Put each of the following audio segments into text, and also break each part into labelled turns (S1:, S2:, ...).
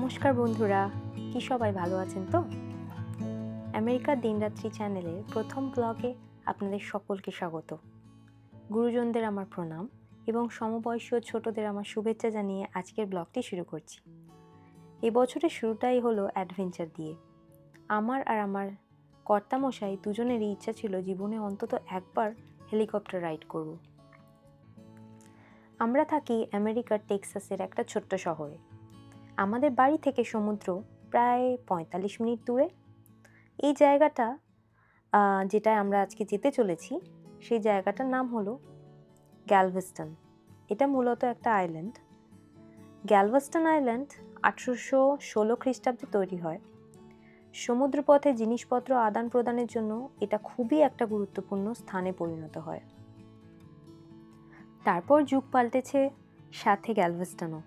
S1: নমস্কার বন্ধুরা, কি সবাই ভালো আছেন তো? আমেরিকার দিনরাত্রি চ্যানেলের প্রথম ব্লগে আপনাদের সকলকে স্বাগত। গুরুজনদের আমার প্রণাম এবং সমবয়সী ছোটদের আমার শুভেচ্ছা জানিয়ে আজকের ব্লগটি শুরু করছি। এই বছরের শুরুটাই হলো অ্যাডভেঞ্চার দিয়ে। আমার আর আমার কর্তামশাই দুজনেরই ইচ্ছা ছিল জীবনে অন্তত একবার হেলিকপ্টার রাইড করব। আমরা থাকি আমেরিকার টেক্সাসের একটা ছোট্ট শহরে। আমাদের বাড়ি থেকে সমুদ্র প্রায় পঁয়তাল্লিশ মিনিট দূরে। এই জায়গাটা যেটায় আমরা আজকে যেতে চলেছি, সেই জায়গাটার নাম হলো গ্যালভেস্টন। এটা মূলত একটা আইল্যান্ড। গ্যালভেস্টন আইল্যান্ড আঠেরোশো ষোলো খ্রিস্টাব্দে তৈরি হয়। সমুদ্রপথে জিনিসপত্র আদান প্রদানের জন্য এটা খুবই একটা গুরুত্বপূর্ণ স্থানে পরিণত হয়। তারপর যুগ পাল্টেছে সাথে গ্যালভেস্টনও।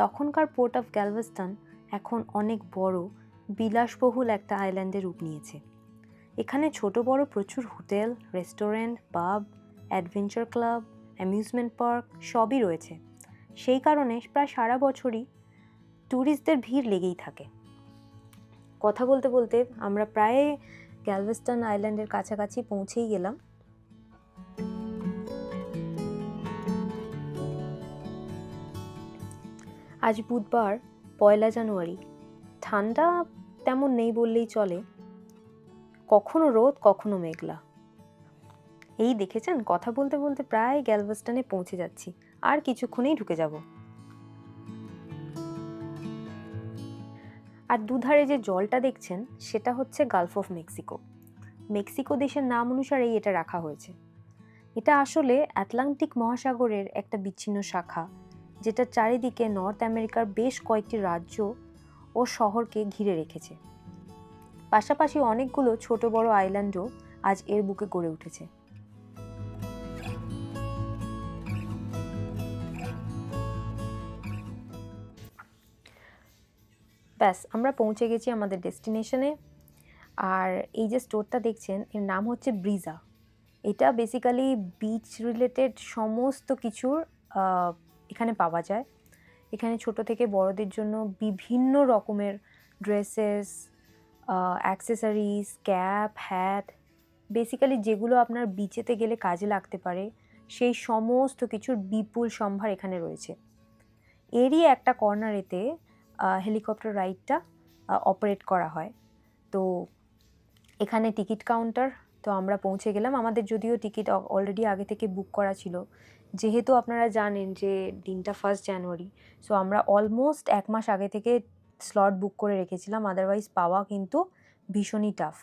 S1: তখনকার পোর্ট অফ গ্যালভেস্টন এখন অনেক বড়, বিলাসবহুল একটা আইল্যান্ডে রূপ নিয়েছে। এখানে ছোট বড় প্রচুর hotel, restaurant, pub, adventure club, amusement park সবই রয়েছে। সেই কারণে প্রায় সারা বছরই ট্যুরিস্টদের ভিড় লেগেই থাকে। কথা বলতে বলতে আমরা প্রায় গ্যালভেস্টন আইল্যান্ডের কাছাকাছি পৌঁছেই গেলাম। আজ বুধবার, পয়লা জানুয়ারি। ঠান্ডা তেমন নেই বললেই চলে। কখনো রোদ, কখনো মেঘলা। এই দেখেছেন, কথা বলতে বলতে প্রায় গ্যালভেস্টনে পৌঁছে যাচ্ছি। আর কিছুক্ষণেই ঢুকে যাব। আর দুধারে যে জলটা দেখছেন, সেটা হচ্ছে গালফ অফ মেক্সিকো। মেক্সিকো দেশের নাম অনুসারেই এটা রাখা হয়েছে। এটা আসলে আটলান্টিক মহাসাগরের একটা বিচ্ছিন্ন শাখা। যেটা চারিদিকে নর্থ আমেরিকার বেশ কয়েকটি রাজ্য ও শহরকে ঘিরে রেখেছে। পাশাপাশি অনেকগুলো ছোট বড় আইল্যান্ডও আজ এর বুকে গড়ে উঠেছে। ব্যাস, আমরা পৌঁছে গেছি আমাদের ডেস্টিনেশনে। আর এই যে স্টোরটা দেখছেন, এর নাম হচ্ছে ব্রিজা। এটা বেসিক্যালি বিচ রিলেটেড সমস্ত কিছুর এখানে পাওয়া যায়। এখানে ছোট থেকে বড়দের জন্য বিভিন্ন রকমের dresses accessories cap hat basically যেগুলো আপনার বিচেতে গেলে কাজে লাগতে পারে, সেই সমস্ত কিছুর বিপুল সম্ভার এখানে রয়েছে। এরই একটা কর্নারেতে হেলিকপ্টার রাইডটা অপারেট করা হয়। তো এখানে টিকিট কাউন্টার তো আমরা পৌঁছে গেলাম। আমাদের যদিও টিকিট অলরেডি আগে থেকে বুক করা ছিল যেহেতু আপনারা জানেন যে দিনটা ফার্স্ট জানুয়ারি সো আমরা অলমোস্ট এক মাস আগে থেকে স্লট বুক করে রেখেছিলাম আদারওয়াইজ পাওয়া কিন্তু ভীষণই টাফ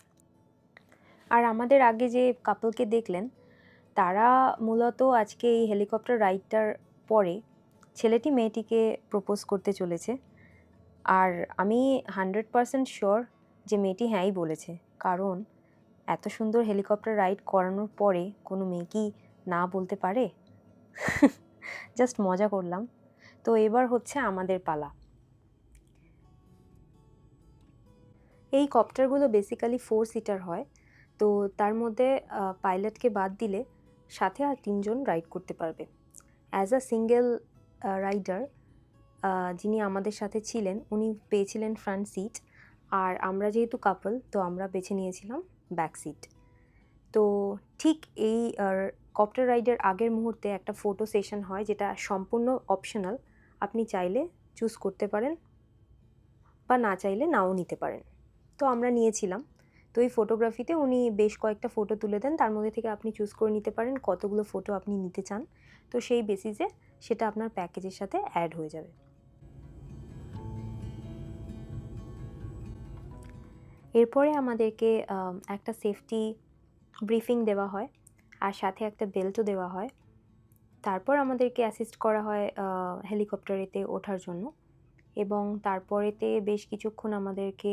S1: আর আমাদের আগে যে কাপলকে দেখলেন, তারা মূলত আজকে এই হেলিকপ্টার রাইডটার পরে ছেলেটি মেয়েটিকে প্রপোজ করতে চলেছে। আর আমি হান্ড্রেড পারসেন্ট শিওর যে মেয়েটি হ্যাঁই বলেছে, কারণ এত সুন্দর হেলিকপ্টার রাইড করানোর পরে কোনো মেয়ে কি না বলতে পারে? জাস্ট মজা করলাম। তো এবার হচ্ছে আমাদের পালা। এই কপ্টারগুলো বেসিক্যালি ফোর সিটার হয়। তো তার মধ্যে পাইলটকে বাদ দিলে সাথে আর তিনজন রাইড করতে পারবে। অ্যাজ আ সিঙ্গেল রাইডার যিনি আমাদের সাথে ছিলেন, উনি পেয়েছিলেন ফ্রন্ট সিট আর আমরা যেহেতু কাপল তো আমরা বেছে নিয়েছিলাম ব্যাক সিট তো ঠিক এই কপ্টার রাইডের আগের মুহূর্তে একটা ফটো সেশন হয় যেটা সম্পূর্ণ অপশনাল আপনি চাইলে চুজ করতে পারেন বা না চাইলে নাও নিতে পারেন। তো আমরা নিয়েছিলাম। তো এই ফটোগ্রাফিতে উনি বেশ কয়েকটা ফটো তুলে দেন। তার মধ্যে থেকে আপনি চুজ করে নিতে পারেন কতগুলো ফটো আপনি নিতে চান। তো সেই বেসিসে সেটা আপনার প্যাকেজের সাথে অ্যাড হয়ে যাবে। এরপরে আমাদেরকে একটা সেফটি ব্রিফিং দেওয়া হয় আর সাথে একটা বেল্টও দেওয়া হয়। তারপর আমাদেরকে অ্যাসিস্ট করা হয় হেলিকপ্টারেতে ওঠার জন্য এবং তারপরেতে বেশ কিছুক্ষণ আমাদেরকে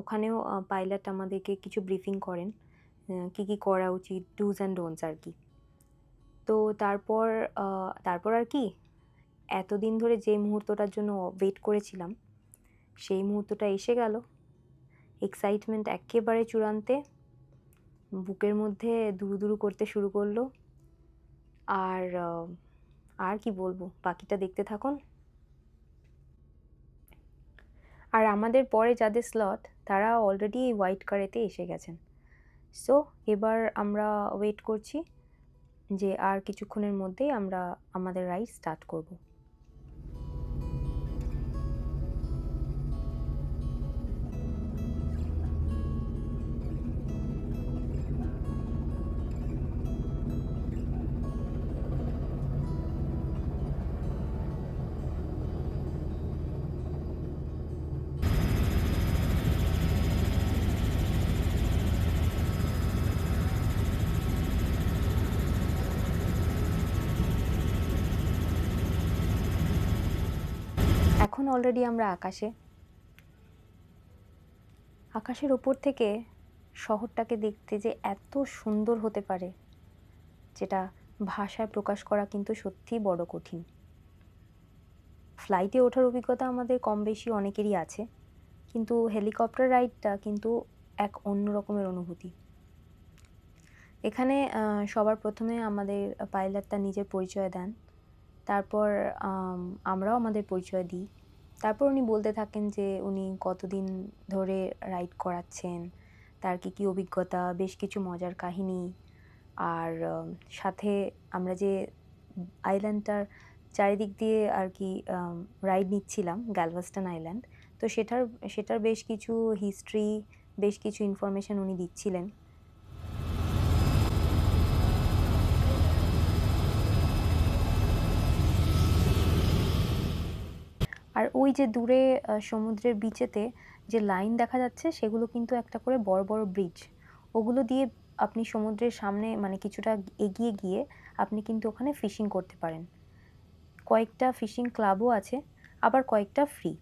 S1: ওখানেও পাইলট আমাদেরকে কিছু ব্রিফিং করেন কী কী করা উচিত ডুজ অ্যান্ড ডোন্টস আর কি। তো তারপর তারপর আর কি, এতদিন ধরে যে মুহূর্তটার জন্য ওয়েট করেছিলাম, সেই মুহূর্তটা এসে গেল। এক্সাইটমেন্ট একেবারে চূড়ান্তে বুকের মধ্যে দুরু দুরু করতে শুরু করল। আর আর কি বলব? বাকিটা দেখতে থাকুন। আর আমাদের পরে যাদের স্লট তারা অলরেডি হোয়াইট কারেতে এসে গেছেন। সো এবার আমরা ওয়েট করছি যে আর কিছুক্ষণের মধ্যেই আমরা আমাদের রাইড স্টার্ট করব। এখন অলরেডি আমরা আকাশে। আকাশের ওপর থেকে শহরটাকে দেখতে যে এত সুন্দর হতে পারে, যেটা ভাষায় প্রকাশ করা কিন্তু সত্যিই বড় কঠিন। ফ্লাইটে ওঠার অভিজ্ঞতা আমাদের কম বেশি অনেকেরই আছে, কিন্তু হেলিকপ্টার রাইডটা কিন্তু এক অন্য রকমের অনুভূতি। এখানে সবার প্রথমে আমাদের পাইলট তার নিজের পরিচয় দেন, তারপর আমরাও আমাদের পরিচয় দিই। তারপর উনি বলতে থাকেন যে উনি কতদিন ধরে রাইড করাচ্ছেন, তার কী কী অভিজ্ঞতা, বেশ কিছু মজার কাহিনী। আর সাথে আমরা যে আইল্যান্ডটার চারিদিক দিয়ে আর কি রাইড নিচ্ছিলাম, গ্যালভাস্টান আইল্যান্ড, তো সেটার সেটার বেশ কিছু হিস্ট্রি বেশ কিছু ইনফরমেশন উনি দিচ্ছিলেন। আর ওই যে দূরে সমুদ্রের বিচেতে যে লাইন দেখা যাচ্ছে, সেগুলো কিন্তু একটা করে বড় বড় ব্রিজ ওগুলো দিয়ে আপনি সমুদ্রের সামনে মানে কিছুটা এগিয়ে গিয়ে আপনি কিন্তু ওখানে ফিশিং করতে পারেন। কয়েকটা ফিশিং ক্লাবও আছে, আবার কয়েকটা ফ্রি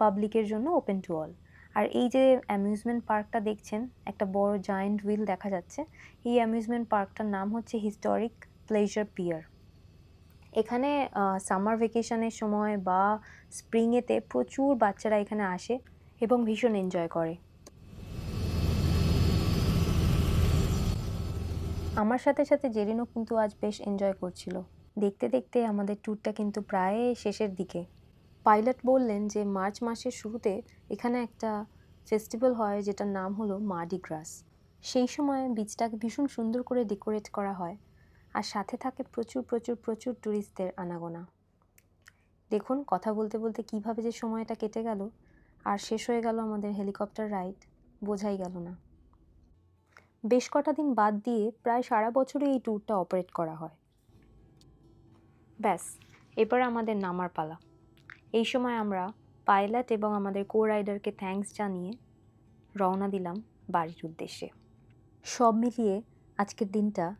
S1: পাবলিকের জন্য ওপেন টু অল আর এই যে অ্যামিউজমেন্ট পার্কটা দেখছেন, একটা বড় জায়েন্ট হুইল দেখা যাচ্ছে, এই অ্যামিউজমেন্ট পার্কটার নাম হচ্ছে হিস্টোরিক প্লেজার পিয়ার এখানে সামার ভেকেশনের সময় বা স্প্রিংয়েতে প্রচুর বাচ্চারা এখানে আসে এবং ভীষণ এনজয় করে। আমার সাথে সাথে জেরিনও কিন্তু আজ বেশ এনজয় করছিল। দেখতে দেখতে আমাদের ট্যুরটা কিন্তু প্রায় শেষের দিকে। পাইলট বললেন যে, মার্চ মাসের শুরুতে এখানে একটা ফেস্টিভ্যাল হয় যেটার নাম হলো মার্ডি গ্রাস। সেই সময় বিচটাকে ভীষণ সুন্দর করে ডেকোরেট করা হয়। আর সাথে থাকে প্রচুর প্রচুর প্রচুর ট্যুরিস্টদের আনাগোনা। দেখুন, কথা বলতে বলতে কীভাবে যে সময়টা কেটে গেল আর শেষ হয়ে গেল আমাদের হেলিকপ্টার রাইড বোঝাই গেল না। বেশ কটা দিন বাদ দিয়ে প্রায় সারা বছরই এই ট্যুরটা অপারেট করা হয়। ব্যাস, এবার আমাদের নামার পালা। এই সময় আমরা পাইলট এবং আমাদের কো রাইডারকে থ্যাঙ্কস জানিয়ে রওনা দিলাম বাড়ির উদ্দেশ্যে। সব মিলিয়ে আজকের দিনটা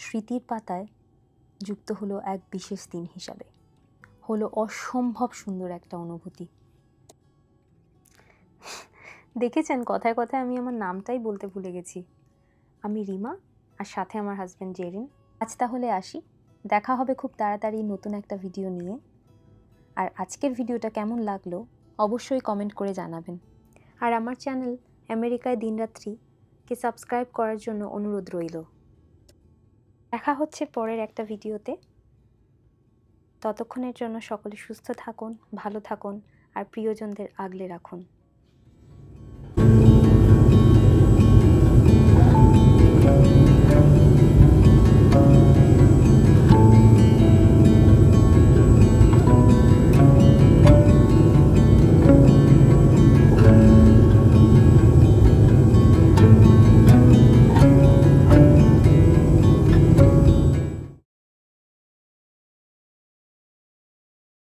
S1: স্মৃতির পাতায় যুক্ত হলো এক বিশেষ দিন হিসাবে। হলো অসম্ভব সুন্দর একটা অনুভূতি। দেখেছেন, কথায় কথায় আমি আমার নামটাই বলতে ভুলে গেছি। আমি রিমা আর সাথে আমার হাজব্যান্ড জেরিন। আজ তাহলে আসি। দেখা হবে খুব তাড়াতাড়ি নতুন একটা ভিডিও নিয়ে। আর আজকের ভিডিওটা কেমন লাগল অবশ্যই কমেন্ট করে জানাবেন। আর আমার চ্যানেল আমেরিকায় দিনরাত্রিকে সাবস্ক্রাইব করার জন্য অনুরোধ রইল। দেখা হচ্ছে পরের একটা ভিডিওতে। ততক্ষণের জন্য সকলে সুস্থ থাকুন, ভালো থাকুন, আর প্রিয়জনদের আগলে রাখুন।